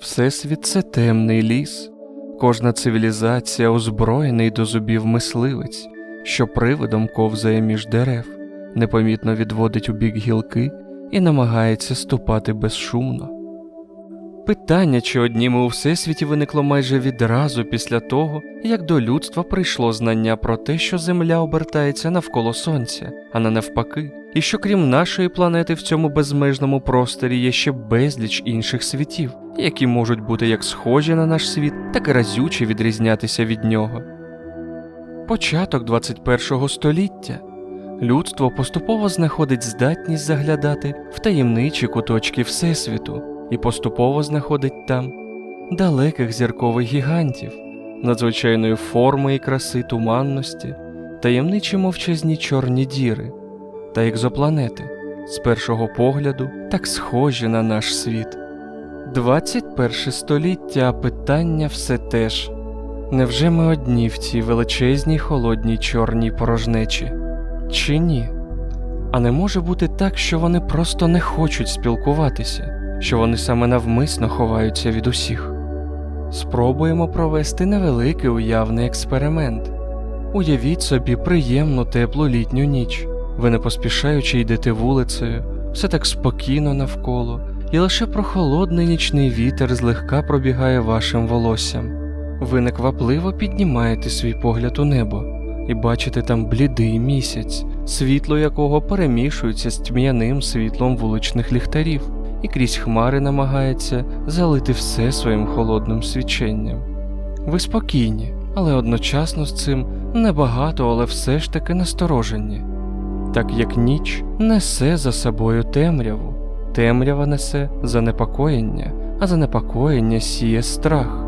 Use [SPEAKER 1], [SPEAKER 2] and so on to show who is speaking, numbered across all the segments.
[SPEAKER 1] Всесвіт це темний ліс, кожна цивілізація озброєний до зубів мисливець, що привидом ковзає між дерев, непомітно відводить у бік гілки і намагається ступати безшумно. Питання, чи одніми у всесвіті виникло майже відразу після того, як до людства прийшло знання про те, що Земля обертається навколо Сонця, а не навпаки, і що крім нашої планети в цьому безмежному просторі є ще безліч інших світів, які можуть бути як схожі на наш світ, так і разюче відрізнятися від нього. Початок 21 століття. Людство поступово знаходить здатність заглядати в таємничі куточки Всесвіту і поступово знаходить там далеких зіркових гігантів, надзвичайної форми і краси туманності, таємничі мовчазні чорні діри та екзопланети, з першого погляду так схожі на наш світ. 21 століття питання все те ж. Невже ми одні в цій величезній холодній чорній порожнечі? Чи ні? А не може бути так, що вони просто не хочуть спілкуватися, що вони саме навмисно ховаються від усіх. Спробуємо провести невеликий уявний експеримент. Уявіть собі приємну теплу літню ніч. Ви не поспішаючи йдете вулицею, все так спокійно навколо, і лише прохолодний нічний вітер злегка пробігає вашим волоссям. Ви неквапливо піднімаєте свій погляд у небо і бачите там блідий місяць, світло якого перемішується з тьмяним світлом вуличних ліхтарів, і крізь хмари намагається залити все своїм холодним свіченням. Ви спокійні, але одночасно з цим небагато, але все ж таки насторожені. Так як ніч несе за собою темряву, темрява несе занепокоєння, а занепокоєння сіє страх.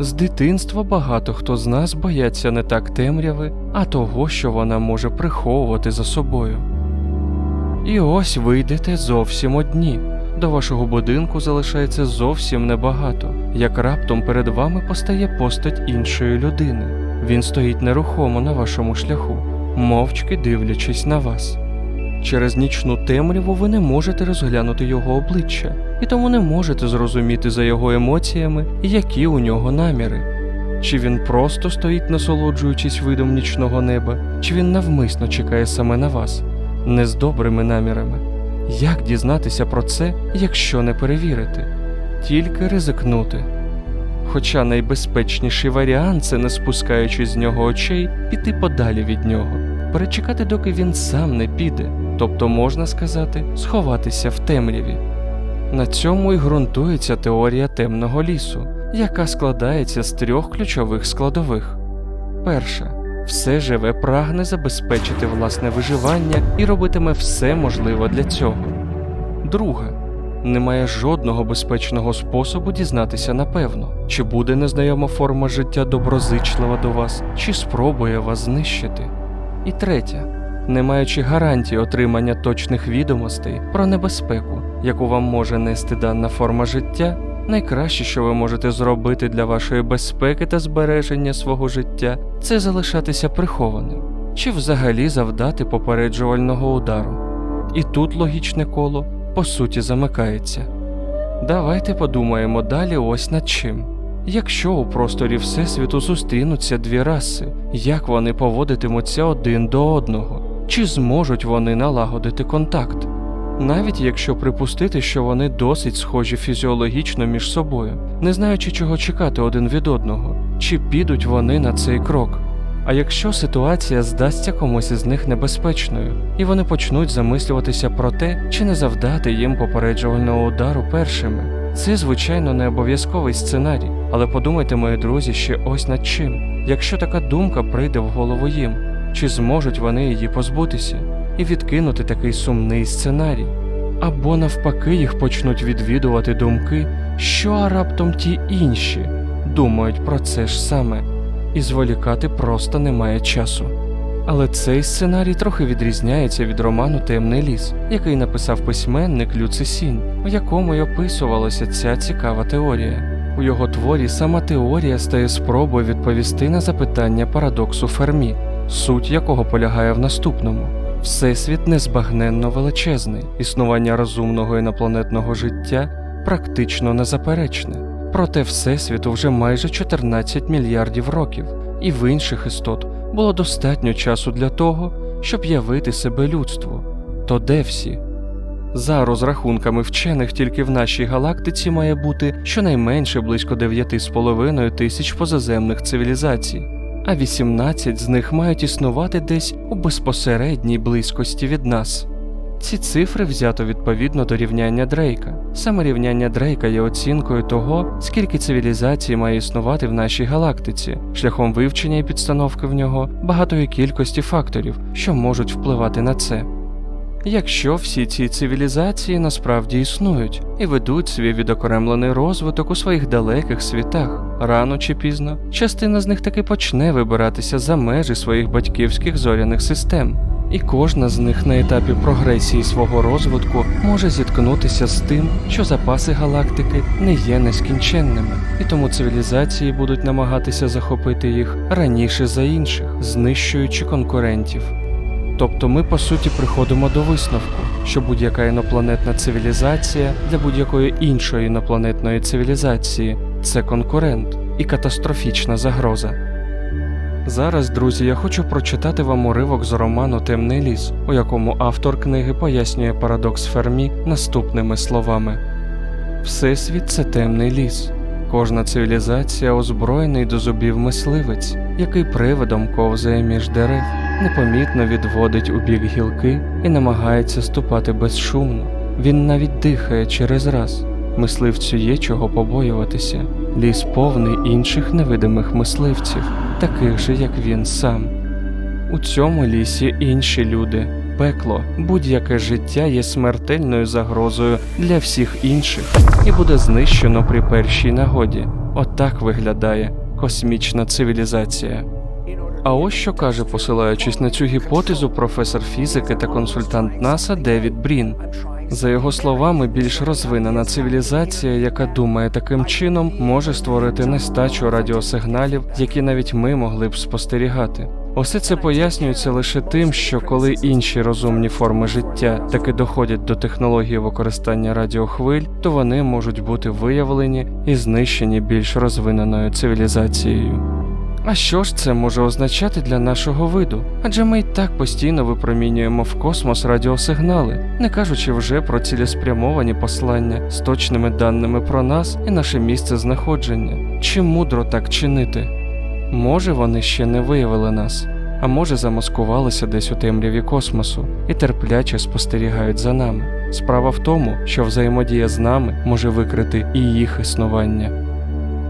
[SPEAKER 1] З дитинства багато хто з нас бояться не так темряви, а того, що вона може приховувати за собою. І ось ви йдете зовсім одні. До вашого будинку залишається зовсім небагато, як раптом перед вами постає постать іншої людини. Він стоїть нерухомо на вашому шляху, мовчки дивлячись на вас. Через нічну темряву ви не можете розглянути його обличчя, і тому не можете зрозуміти за його емоціями, які у нього наміри. Чи він просто стоїть, насолоджуючись видом нічного неба, чи він навмисно чекає саме на вас, не з добрими намірами. Як дізнатися про це, якщо не перевірити? Тільки ризикнути. Хоча найбезпечніший варіант це не спускаючи з нього очей, піти подалі від нього, перечекати, доки він сам не піде, тобто, можна сказати, сховатися в темряві. На цьому і ґрунтується теорія темного лісу, яка складається з трьох ключових складових. Перша все живе прагне забезпечити власне виживання і робитиме все можливе для цього. Друга немає жодного безпечного способу дізнатися напевно, чи буде незнайома форма життя доброзичлива до вас, чи спробує вас знищити. І третя, не маючи гарантії отримання точних відомостей про небезпеку, яку вам може нести дана форма життя, найкраще, що ви можете зробити для вашої безпеки та збереження свого життя, це залишатися прихованим, чи взагалі завдати попереджувального удару. І тут логічне коло по суті замикається. Давайте подумаємо далі ось над чим. Якщо у просторі Всесвіту зустрінуться дві раси, як вони поводитимуться один до одного, чи зможуть вони налагодити контакт? Навіть якщо припустити, що вони досить схожі фізіологічно між собою, не знаючи, чого чекати один від одного, чи підуть вони на цей крок. А якщо ситуація здасться комусь із них небезпечною, і вони почнуть замислюватися про те, чи не завдати їм попереджувального удару першими, це, звичайно, не обов'язковий сценарій, але подумайте, мої друзі, ще ось над чим. Якщо така думка прийде в голову їм, чи зможуть вони її позбутися і відкинути такий сумний сценарій? Або навпаки їх почнуть відвідувати думки, що а раптом ті інші думають про це ж саме і зволікати просто немає часу. Але цей сценарій трохи відрізняється від роману Темний ліс, який написав письменник Люци Сінь, в якому й описувалася ця цікава теорія. У його творі сама теорія стає спробою відповісти на запитання парадоксу Фермі, суть якого полягає в наступному: Всесвіт незбагненно величезний, існування розумного інопланетного життя практично незаперечне. Проте Всесвіту вже майже 14 мільярдів років, і в інших істот було достатньо часу для того, щоб явити себе людству. То де всі? За розрахунками вчених, тільки в нашій галактиці має бути щонайменше близько 9,5 тисяч позаземних цивілізацій, а 18 з них мають існувати десь у безпосередній близькості від нас. Ці цифри взято відповідно до рівняння Дрейка. Саме рівняння Дрейка є оцінкою того, скільки цивілізацій має існувати в нашій галактиці, шляхом вивчення і підстановки в нього багатої кількості факторів, що можуть впливати на це. Якщо всі ці цивілізації насправді існують і ведуть свій відокремлений розвиток у своїх далеких світах, рано чи пізно частина з них таки почне вибиратися за межі своїх батьківських зоряних систем, і кожна з них на етапі прогресії свого розвитку може зіткнутися з тим, що запаси галактики не є нескінченними, і тому цивілізації будуть намагатися захопити їх раніше за інших, знищуючи конкурентів. Тобто ми по суті приходимо до висновку, що будь-яка інопланетна цивілізація для будь-якої іншої інопланетної цивілізації це конкурент і катастрофічна загроза. Зараз, друзі, я хочу прочитати вам уривок з роману Темний ліс, у якому автор книги пояснює парадокс Фермі наступними словами: Всесвіт це темний ліс. Кожна цивілізація озброєний до зубів мисливець, який привидом ковзає між дерев, непомітно відводить у бік гілки і намагається ступати безшумно. Він навіть дихає через раз. Мисливцю є чого побоюватися. Ліс повний інших невидимих мисливців, таких же, як він сам. У цьому лісі інші люди. Пекло, будь-яке життя є смертельною загрозою для всіх інших і буде знищено при першій нагоді. Отак виглядає космічна цивілізація. А ось що каже, посилаючись на цю гіпотезу, професор фізики та консультант НАСА Девід Брін. За його словами, більш розвинена цивілізація, яка думає таким чином, може створити нестачу радіосигналів, які навіть ми могли б спостерігати. Усе це пояснюється лише тим, що коли інші розумні форми життя таки доходять до технології використання радіохвиль, то вони можуть бути виявлені і знищені більш розвиненою цивілізацією. А що ж це може означати для нашого виду? Адже ми й так постійно випромінюємо в космос радіосигнали, не кажучи вже про цілеспрямовані послання з точними даними про нас і наше місце знаходження. Чи мудро так чинити? Може, вони ще не виявили нас, а може замаскувалися десь у темряві космосу і терпляче спостерігають за нами. Справа в тому, що взаємодія з нами може викрити і їх існування.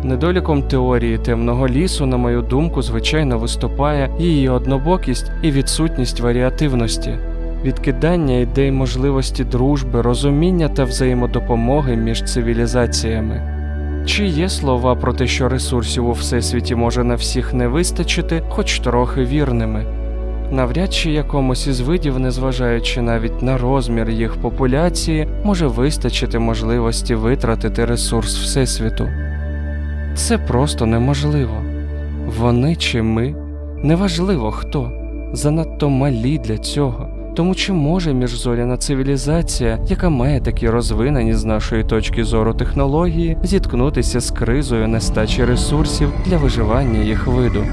[SPEAKER 1] Недоліком теорії темного лісу, на мою думку, звичайно виступає її однобокість і відсутність варіативності, відкидання ідей можливості дружби, розуміння та взаємодопомоги між цивілізаціями. Чи є слова про те, що ресурсів у всесвіті може на всіх не вистачити, хоч трохи вірними? Навряд чи якомусь із видів, незважаючи навіть на розмір їх популяції, може вистачити можливості витратити ресурс Всесвіту. Це просто неможливо. Вони чи ми, неважливо хто, занадто малі для цього. Тому чи може міжзоряна цивілізація, яка має такі розвинені з нашої точки зору технології, зіткнутися з кризою нестачі ресурсів для виживання їх виду?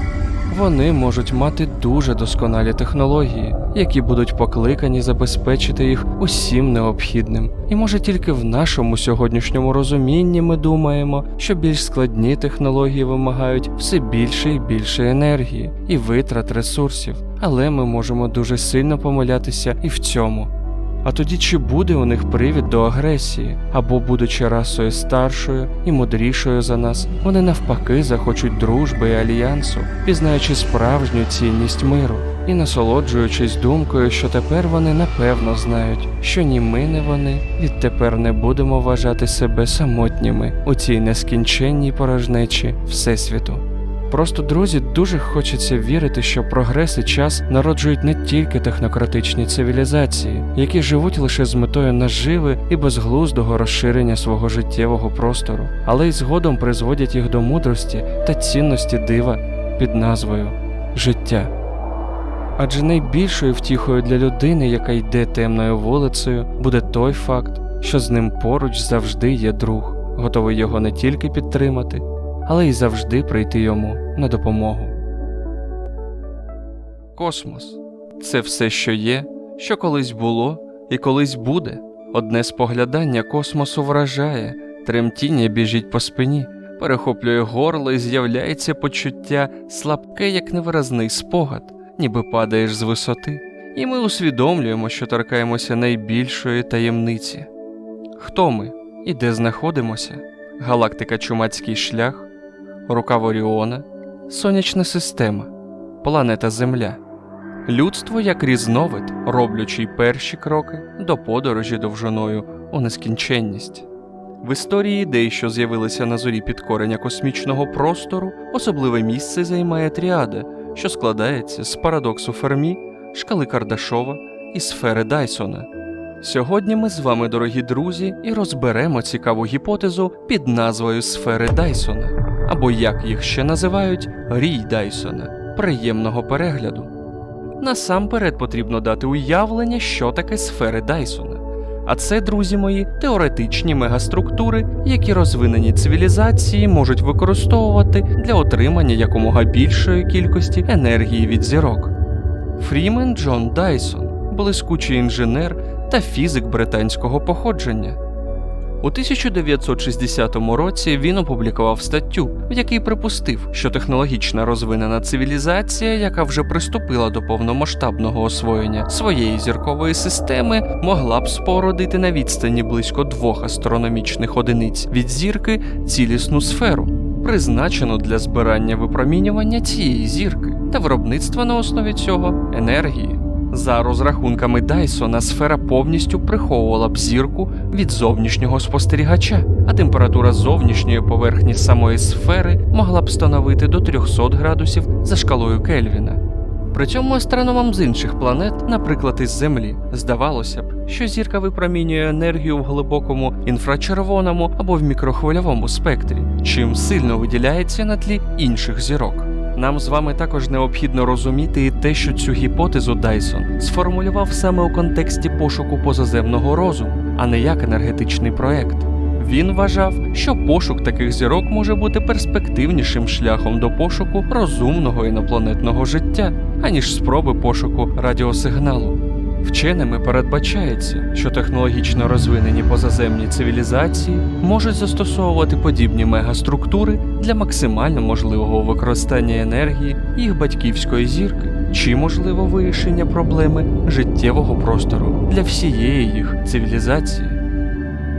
[SPEAKER 1] Вони можуть мати дуже досконалі технології, які будуть покликані забезпечити їх усім необхідним. І може тільки в нашому сьогоднішньому розумінні ми думаємо, що більш складні технології вимагають все більше і більше енергії і витрат ресурсів, але ми можемо дуже сильно помилятися і в цьому. А тоді чи буде у них привід до агресії, або, будучи расою старшою і мудрішою за нас, вони навпаки захочуть дружби і альянсу, пізнаючи справжню цінність миру і насолоджуючись думкою, що тепер вони напевно знають, що ні ми, ні вони відтепер не будемо вважати себе самотніми у цій нескінченній порожнечі Всесвіту. Просто друзі, дуже хочеться вірити, що прогрес і час народжують не тільки технократичні цивілізації, які живуть лише з метою наживи і безглуздого розширення свого життєвого простору, але й згодом призводять їх до мудрості та цінності дива під назвою життя. Адже найбільшою втіхою для людини, яка йде темною вулицею, буде той факт, що з ним поруч завжди є друг, готовий його не тільки підтримати, але й завжди прийти йому на допомогу. Космос це все, що є, що колись було і колись буде. Одне споглядання космосу вражає, тремтіння біжить по спині, перехоплює горло і з'являється почуття слабке, як невиразний спогад, ніби падаєш з висоти, і ми усвідомлюємо, що торкаємося найбільшої таємниці. Хто ми і де знаходимося? Галактика Чумацький шлях, рукав Оріона, Сонячна система, планета Земля. Людство як різновид, роблячи перші кроки до подорожі довжиною у нескінченність. В історії ідей, що з'явилися на зорі підкорення космічного простору, особливе місце займає тріада, що складається з парадоксу Фермі, шкали Кардашова і сфери Дайсона. Сьогодні ми з вами, дорогі друзі, і розберемо цікаву гіпотезу під назвою сфери Дайсона, або як їх ще називають рій Дайсона, приємного перегляду. Насамперед потрібно дати уявлення, що таке сфери Дайсона. А це, друзі мої, теоретичні мегаструктури, які розвинені цивілізації можуть використовувати для отримання якомога більшої кількості енергії від зірок. Фрімен Джон Дайсон, блискучий інженер та фізик британського походження. У 1960 році він опублікував статтю, в якій припустив, що технологічна розвинена цивілізація, яка вже приступила до повномасштабного освоєння своєї зіркової системи, могла б спородити на відстані близько двох астрономічних одиниць від зірки цілісну сферу, призначену для збирання випромінювання цієї зірки та виробництва на основі цього енергії. За розрахунками Дайсона, сфера повністю приховувала б зірку від зовнішнього спостерігача, а температура зовнішньої поверхні самої сфери могла б становити до 300 градусів за шкалою Кельвіна. При цьому астрономам з інших планет, наприклад із Землі, здавалося б, що зірка випромінює енергію в глибокому інфрачервоному або в мікрохвильовому спектрі, чим сильно виділяється на тлі інших зірок. Нам з вами також необхідно розуміти і те, що цю гіпотезу Дайсон сформулював саме у контексті пошуку позаземного розуму, а не як енергетичний проект. Він вважав, що пошук таких зірок може бути перспективнішим шляхом до пошуку розумного інопланетного життя, аніж спроби пошуку радіосигналу. Вченими передбачається, що технологічно розвинені позаземні цивілізації можуть застосовувати подібні мегаструктури для максимально можливого використання енергії їх батьківської зірки, чи можливо вирішення проблеми життєвого простору для всієї їх цивілізації.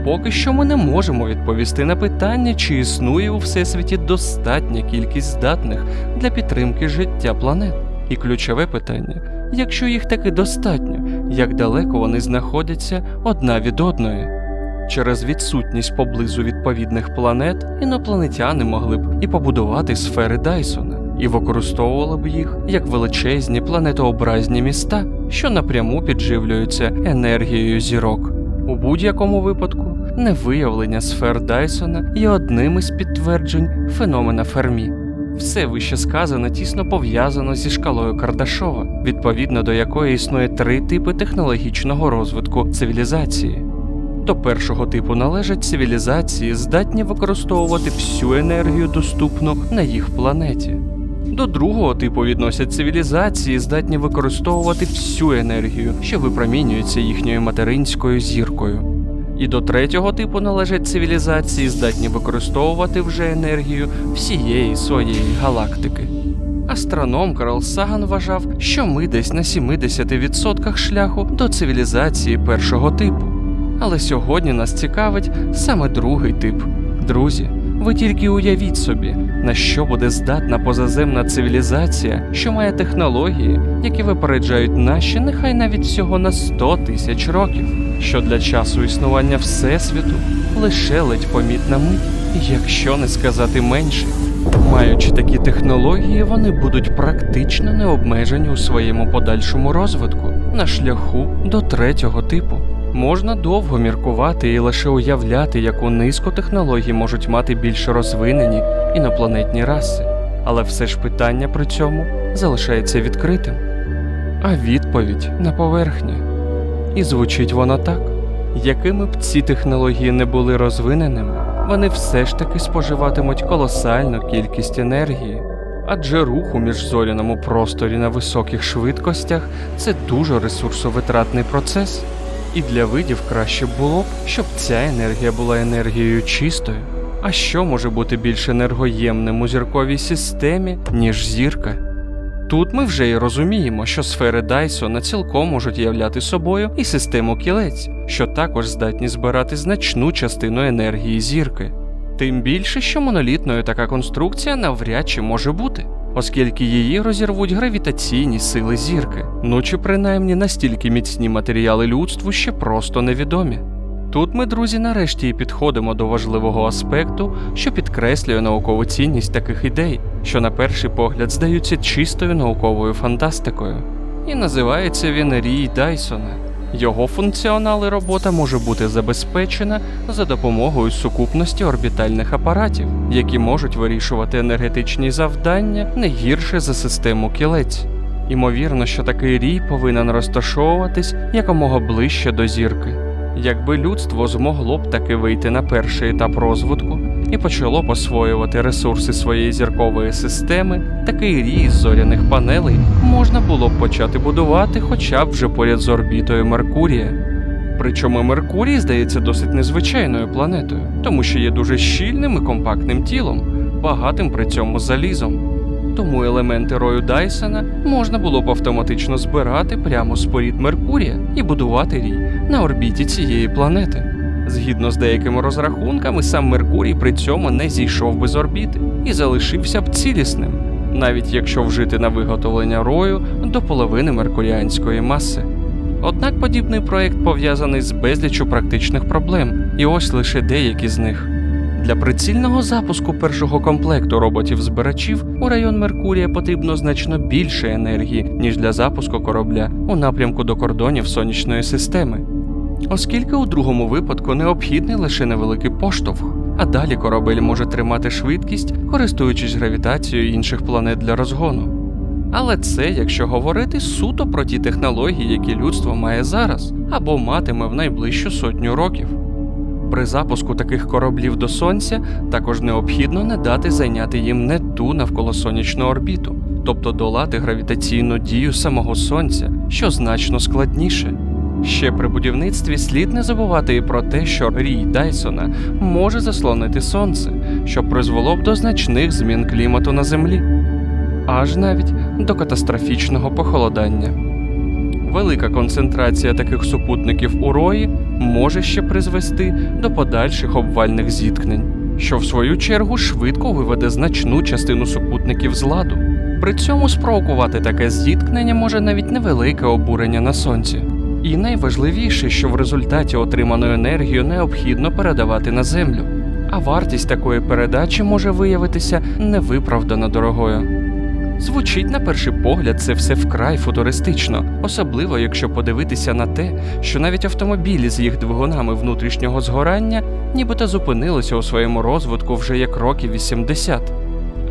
[SPEAKER 1] Поки що ми не можемо відповісти на питання, чи існує у всесвіті достатня кількість здатних для підтримки життя планет. І ключове питання: якщо їх таки достатньо, як далеко вони знаходяться одна від одної. Через відсутність поблизу відповідних планет інопланетяни могли б і побудувати сфери Дайсона, і використовували б їх як величезні планетообразні міста, що напряму підживлюються енергією зірок. У будь-якому випадку невиявлення сфер Дайсона є одним із підтверджень феномена Фермі. Все вище сказане тісно пов'язано зі шкалою Кардашова, відповідно до якої існує три типи технологічного розвитку цивілізації. До першого типу належать цивілізації, здатні використовувати всю енергію, доступну на їх планеті. До другого типу відносять цивілізації, здатні використовувати всю енергію, що випромінюється їхньою материнською зіркою. І до третього типу належать цивілізації, здатні використовувати вже енергію всієї своєї галактики. Астроном Карл Саган вважав, що ми десь на 70% шляху до цивілізації першого типу. Але сьогодні нас цікавить саме другий тип. Друзі, ви тільки уявіть собі, на що буде здатна позаземна цивілізація, що має технології, які випереджають наші, нехай навіть всього на 100 тисяч років, що для часу існування Всесвіту лише ледь помітна мить, якщо не сказати менше. Маючи такі технології, вони будуть практично необмежені у своєму подальшому розвитку на шляху до третього типу. Можна довго міркувати і лише уявляти, яку низку технологій можуть мати більш розвинені інопланетні раси, але все ж питання при цьому залишається відкритим. А відповідь на поверхні. І звучить вона так: Якими б ці технології не були розвиненими, вони все ж таки споживатимуть колосальну кількість енергії. Адже рух у міжзоряному просторі на високих швидкостях це дуже ресурсовитратний процес. І для видів краще було б, щоб ця енергія була енергією чистою. А що може бути більш енергоємним у зірковій системі, ніж зірка? Тут ми вже й розуміємо, що сфери Дайсона цілком можуть являти собою і систему кілець, що також здатні збирати значну частину енергії зірки. Тим більше, що монолітною така конструкція навряд чи може бути, оскільки її розірвуть гравітаційні сили зірки, ну чи принаймні настільки міцні матеріали людству ще просто невідомі. Тут ми, друзі, нарешті і підходимо до важливого аспекту, що підкреслює наукову цінність таких ідей, що на перший погляд здаються чистою науковою фантастикою. І називається він Рій Дайсона. Його функціонал і робота може бути забезпечена за допомогою сукупності орбітальних апаратів, які можуть вирішувати енергетичні завдання не гірше за систему кілець. Імовірно, що такий рій повинен розташовуватись якомога ближче до зірки. Якби людство змогло б таки вийти на перший етап розвитку і почало посвоювати ресурси своєї зіркової системи, такий рій зоряних панелей можна було б почати будувати хоча б вже поряд з орбітою Меркурія. Причому Меркурій здається досить незвичайною планетою, тому що є дуже щільним і компактним тілом, багатим при цьому залізом. Тому елементи рою Дайсона можна було б автоматично збирати прямо з порід Меркурія і будувати рій на орбіті цієї планети. Згідно з деякими розрахунками, сам Меркурій при цьому не зійшов би з орбіти і залишився б цілісним, навіть якщо вжити на виготовлення рою до половини меркуріанської маси. Однак подібний проект пов'язаний з безліччю практичних проблем, і ось лише деякі з них. Для прицільного запуску першого комплекту роботів-збирачів у район Меркурія потрібно значно більше енергії, ніж для запуску корабля у напрямку до кордонів сонячної системи. Оскільки у другому випадку необхідний лише невеликий поштовх, а далі корабель може тримати швидкість, користуючись гравітацією інших планет для розгону. Але це якщо говорити суто про ті технології, які людство має зараз або матиме в найближчу сотню років. При запуску таких кораблів до сонця також необхідно не дати зайняти їм не ту навколосонячну орбіту, тобто долати гравітаційну дію самого сонця, що значно складніше. Ще при будівництві слід не забувати і про те, що рій Дайсона може заслонити сонце, що призвело б до значних змін клімату на землі, аж навіть до катастрофічного похолодання. Велика концентрація таких супутників у рої може ще призвести до подальших обвальних зіткнень, що в свою чергу швидко виведе значну частину супутників з ладу. При цьому спровокувати таке зіткнення може навіть невелике обурення на сонці. І найважливіше, що в результаті отриману енергію необхідно передавати на землю, а вартість такої передачі може виявитися невиправдано дорогою. Звучить на перший погляд це все вкрай футуристично, особливо якщо подивитися на те, що навіть автомобілі з їх двигунами внутрішнього згорання нібито зупинилися у своєму розвитку вже як років 80.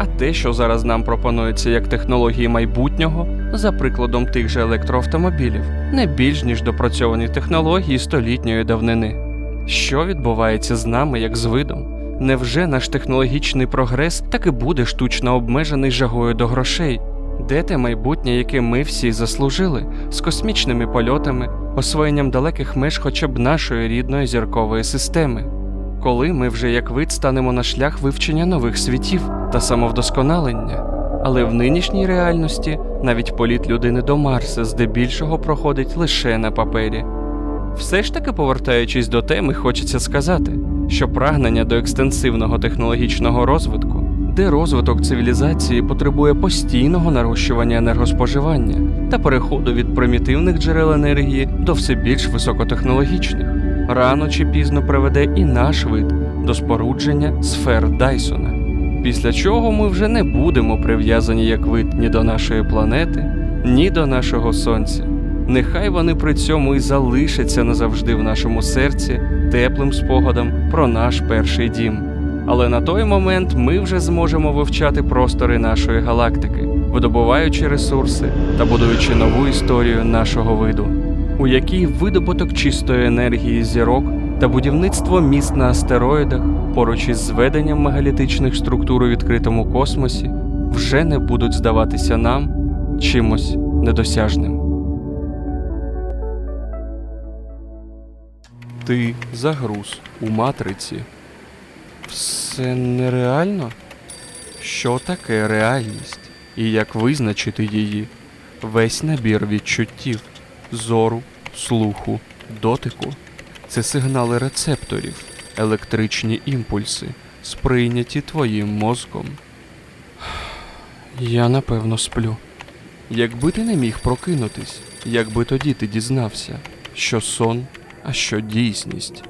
[SPEAKER 1] А те, що зараз нам пропонується як технології майбутнього, за прикладом тих же електроавтомобілів, не більш ніж допрацьовані технології столітньої давнини. Що відбувається з нами як з видом? Невже наш технологічний прогрес таки буде штучно обмежений жагою до грошей? Де те майбутнє, яке ми всі заслужили, з космічними польотами, освоєнням далеких меж хоча б нашої рідної зіркової системи? Коли ми вже як вид станемо на шлях вивчення нових світів та самовдосконалення? Але в нинішній реальності навіть політ людини до Марса здебільшого проходить лише на папері. Все ж таки, повертаючись до теми, хочеться сказати, що прагнення до екстенсивного технологічного розвитку, де розвиток цивілізації потребує постійного нарощування енергоспоживання та переходу від примітивних джерел енергії до все більш високотехнологічних, рано чи пізно приведе і наш вид до спорудження сфер Дайсона. Після чого ми вже не будемо прив'язані як вид ні до нашої планети, ні до нашого сонця. Нехай вони при цьому і залишаться назавжди в нашому серці теплим спогадом про наш перший дім. Але на той момент ми вже зможемо вивчати простори нашої галактики, видобуваючи ресурси та будуючи нову історію нашого виду. У якій видобуток чистої енергії зірок та будівництво міст на астероїдах поруч із зведенням мегалітичних структур у відкритому космосі вже не будуть здаватися нам чимось недосяжним. Ти загруз у матриці. Все нереально? Що таке реальність? І як визначити її? Весь набір відчуттів, зору, слуху, дотику це сигнали рецепторів, електричні імпульси, сприйняті твоїм мозком. Я напевно сплю. Якби ти не міг прокинутись, якби тоді ти дізнався, що сон, а що дійсність.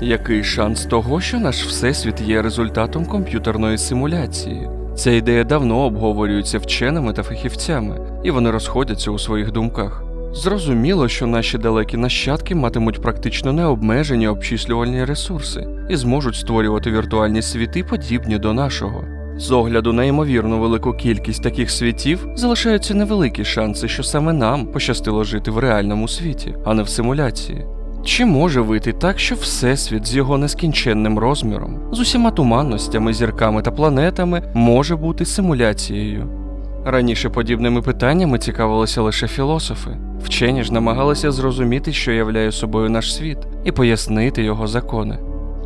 [SPEAKER 1] Який шанс того, що наш всесвіт є результатом комп'ютерної симуляції? Ця ідея давно обговорюється вченими та фахівцями, і вони розходяться у своїх думках. Зрозуміло, що наші далекі нащадки матимуть практично необмежені обчислювальні ресурси і зможуть створювати віртуальні світи, подібні до нашого. З огляду на ймовірну велику кількість таких світів залишаються невеликі шанси, що саме нам пощастило жити в реальному світі, а не в симуляції. Чи може вийти так, що Всесвіт з його нескінченним розміром, з усіма туманностями, зірками та планетами може бути симуляцією? Раніше подібними питаннями цікавилися лише філософи. Вчені ж намагалися зрозуміти, що являє собою наш світ, і пояснити його закони.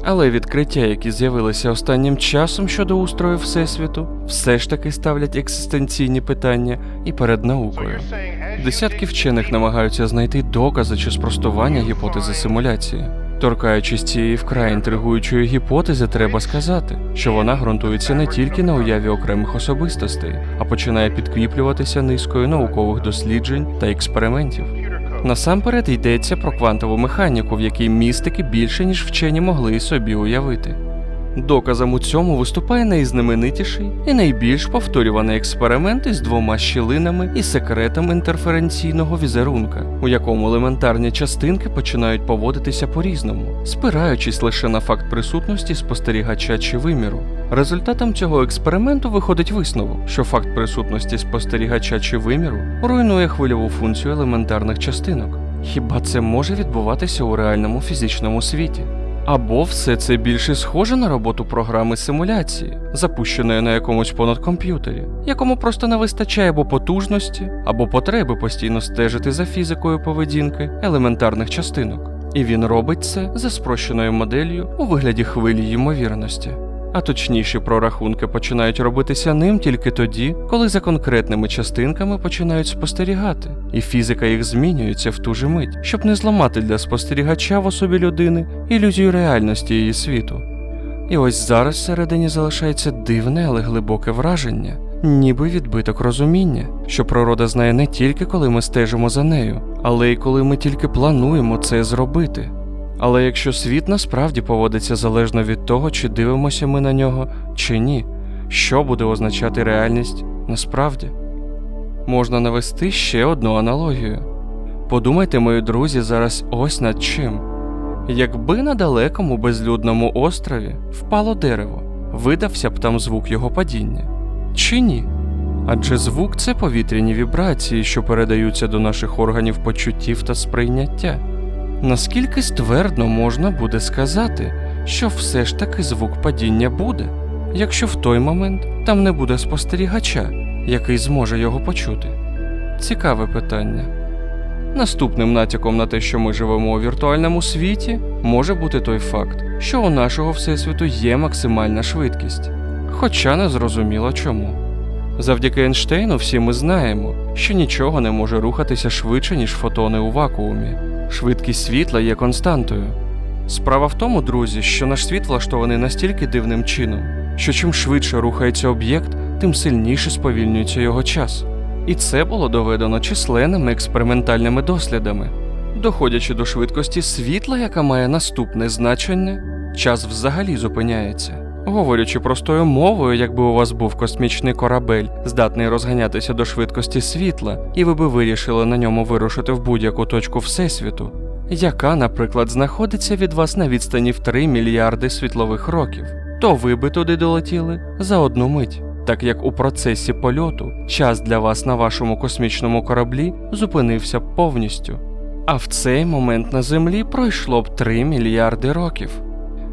[SPEAKER 1] Але відкриття, які з'явилися останнім часом щодо устрою Всесвіту, все ж таки ставлять екзистенційні питання і перед наукою. Десятки вчених намагаються знайти докази чи спростування гіпотези симуляції. Торкаючись цієї вкрай інтригуючої гіпотези, треба сказати, що вона ґрунтується не тільки на уяві окремих особистостей, а починає підкріплюватися низкою наукових досліджень та експериментів. Насамперед йдеться про квантову механіку, в якій містики більше, ніж вчені могли собі уявити. Доказом у цьому виступає найзнаменитіший і найбільш повторюваний експеримент із двома щілинами і секретом інтерференційного візерунка, у якому елементарні частинки починають поводитися по-різному, спираючись лише на факт присутності спостерігача чи виміру. Результатом цього експерименту виходить висновок, що факт присутності спостерігача чи виміру руйнує хвильову функцію елементарних частинок. Хіба це може відбуватися у реальному фізичному світі? Або все це більше схоже на роботу програми симуляції, запущеної на якомусь понадкомп'ютері, якому просто не вистачає або потужності, або потреби постійно стежити за фізикою поведінки елементарних частинок. І він робить це за спрощеною моделлю у вигляді хвилі ймовірності. А точніші прорахунки починають робитися ним тільки тоді, коли за конкретними частинками починають спостерігати, і фізика їх змінюється в ту же мить, щоб не зламати для спостерігача в особі людини ілюзію реальності її світу. І ось зараз всередині залишається дивне, але глибоке враження, ніби відбиток розуміння, що природа знає не тільки коли ми стежимо за нею, але й коли ми тільки плануємо це зробити. Але якщо світ насправді поводиться залежно від того, чи дивимося ми на нього, чи ні, що буде означати реальність насправді? Можна навести ще одну аналогію. Подумайте, мої друзі, зараз ось над чим. Якби на далекому безлюдному острові впало дерево, видався б там звук його падіння, чи ні? Адже звук це повітряні вібрації, що передаються до наших органів почуттів та сприйняття. Наскільки ствердно можна буде сказати, що все ж таки звук падіння буде, якщо в той момент там не буде спостерігача, який зможе його почути? Цікаве питання. Наступним натяком на те, що ми живемо у віртуальному світі, може бути той факт, що у нашого всесвіту є максимальна швидкість, хоча не зрозуміло чому. Завдяки Ейнштейну всі ми знаємо, що нічого не може рухатися швидше, ніж фотони у вакуумі. Швидкість світла є константою. Справа в тому, друзі, що наш світ влаштований настільки дивним чином, що чим швидше рухається об'єкт, тим сильніше сповільнюється його час. І це було доведено численними експериментальними дослідами. Доходячи до швидкості світла, яка має наступне значення, час взагалі зупиняється. Говорячи простою мовою, якби у вас був космічний корабель, здатний розганятися до швидкості світла, і ви би вирішили на ньому вирушити в будь-яку точку Всесвіту, яка, наприклад, знаходиться від вас на відстані в 3 мільярди світлових років, то ви би туди долетіли за одну мить. так як у процесі польоту час для вас на вашому космічному кораблі зупинився б повністю. А в цей момент на Землі пройшло б 3 мільярди років.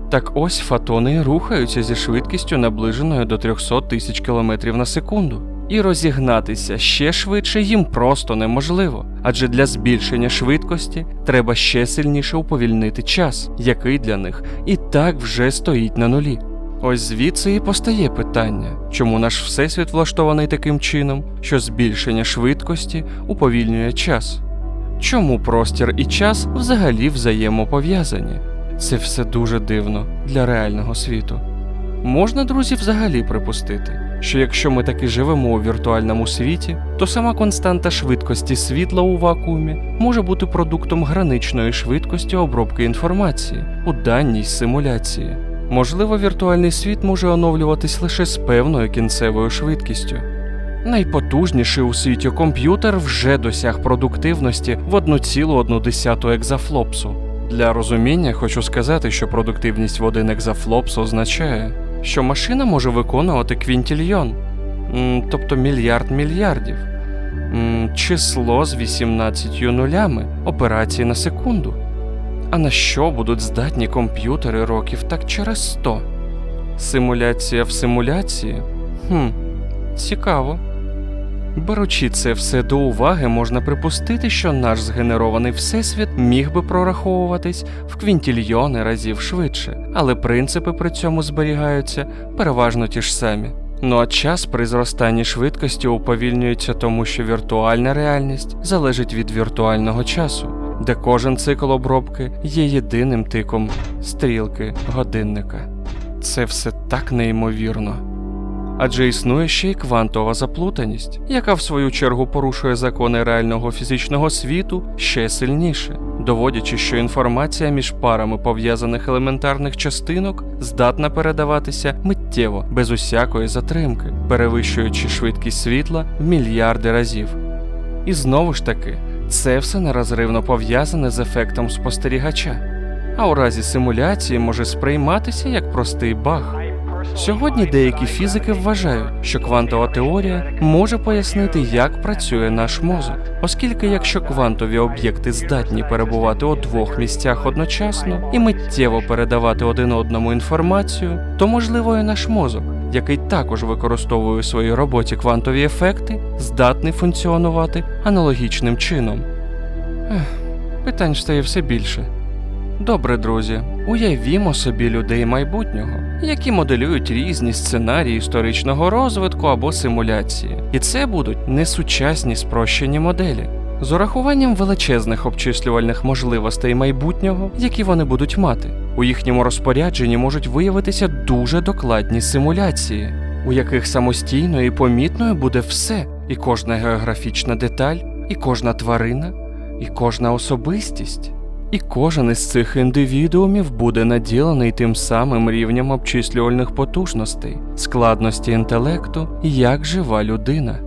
[SPEAKER 1] Так ось фотони рухаються зі швидкістю наближеною до 300 тисяч кілометрів на секунду. І розігнатися ще швидше їм просто неможливо, адже для збільшення швидкості треба ще сильніше уповільнити час, який для них і так вже стоїть на нулі. Ось звідси і постає питання, чому наш всесвіт влаштований таким чином, що збільшення швидкості уповільнює час. Чому простір і час взагалі взаємопов'язані? Це все дуже дивно для реального світу. Можна, друзі, взагалі припустити, що якщо ми таки живемо у віртуальному світі, то сама константа швидкості світла у вакуумі може бути продуктом граничної швидкості обробки інформації у даній симуляції. Можливо, віртуальний світ може оновлюватись лише з певною кінцевою швидкістю. Найпотужніший у світі комп'ютер вже досяг продуктивності в 1,1 екзафлопсу. Для розуміння хочу сказати, що продуктивність в 1 екзафлопс означає, що машина може виконувати квінтільйон, тобто мільярд мільярдів, число з 18 нулями операцій на секунду. А на що будуть здатні комп'ютери років так через 100? Симуляція в симуляції? Хм, цікаво. Беручи це все до уваги, можна припустити, що наш згенерований всесвіт міг би прораховуватись в квінтільйони разів швидше, але принципи при цьому зберігаються переважно ті ж самі. Ну а час при зростанні швидкості уповільнюється тому, що віртуальна реальність залежить від віртуального часу, де кожен цикл обробки є єдиним тиком стрілки годинника. Це все так неймовірно. Адже існує ще й квантова заплутаність, яка в свою чергу порушує закони реального фізичного світу ще сильніше, доводячи, що інформація між парами пов'язаних елементарних частинок здатна передаватися миттєво, без усякої затримки, перевищуючи швидкість світла в мільярди разів. І знову ж таки, це все нерозривно пов'язане з ефектом спостерігача, а у разі симуляції може сприйматися як простий баг. Сьогодні деякі фізики вважають, що квантова теорія може пояснити, як працює наш мозок, оскільки якщо квантові об'єкти здатні перебувати у двох місцях одночасно і миттєво передавати один одному інформацію, то можливо і наш мозок, який також використовує у своїй роботі квантові ефекти, здатний функціонувати аналогічним чином. Ех, питань стає все більше. Добре, друзі, уявімо собі людей майбутнього, які моделюють різні сценарії історичного розвитку або симуляції. І це будуть несучасні спрощені моделі. З урахуванням величезних обчислювальних можливостей майбутнього, які вони будуть мати, у їхньому розпорядженні можуть виявитися дуже докладні симуляції, у яких самостійно і помітною буде все, і кожна географічна деталь, і кожна тварина, і кожна особистість. І кожен із цих індивідуумів буде наділений тим самим рівнем обчислювальних потужностей, складності інтелекту, як жива людина.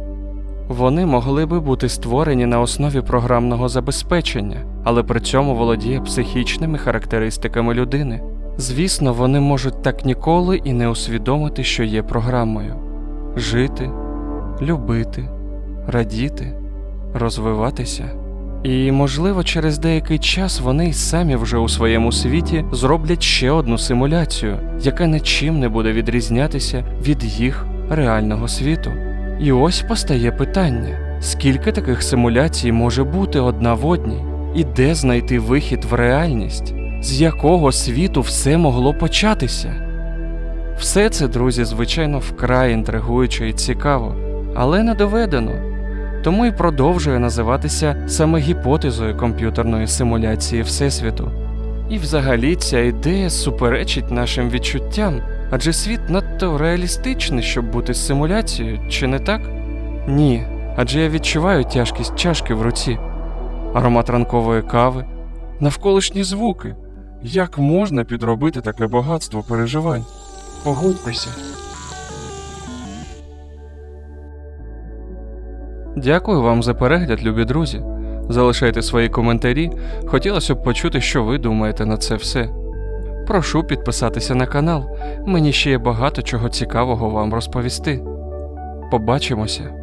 [SPEAKER 1] Вони могли би бути створені на основі програмного забезпечення, але при цьому володіє психічними характеристиками людини. Звісно, вони можуть так ніколи і не усвідомити, що є програмою жити, любити, радіти, розвиватися. І, можливо, через деякий час вони й самі вже у своєму світі зроблять ще одну симуляцію, яка нічим не буде відрізнятися від їх реального світу. І ось постає питання: скільки таких симуляцій може бути одна в одній, і де знайти вихід в реальність, з якого світу все могло початися? Все це, друзі, звичайно, вкрай інтригуюче і цікаво, але не доведено тому і продовжує називатися саме гіпотезою комп'ютерної симуляції Всесвіту. І взагалі ця ідея суперечить нашим відчуттям, адже світ надто реалістичний, щоб бути симуляцією, чи не так? Ні, адже я відчуваю тяжкість чашки в руці, аромат ранкової кави, навколишні звуки.
[SPEAKER 2] Як можна підробити таке багатство переживань? Погодьтеся.
[SPEAKER 1] Дякую вам за перегляд, любі друзі. Залишайте свої коментарі, хотілося б почути, що ви думаєте на це все. Прошу підписатися на канал, мені ще є багато чого цікавого вам розповісти. Побачимося.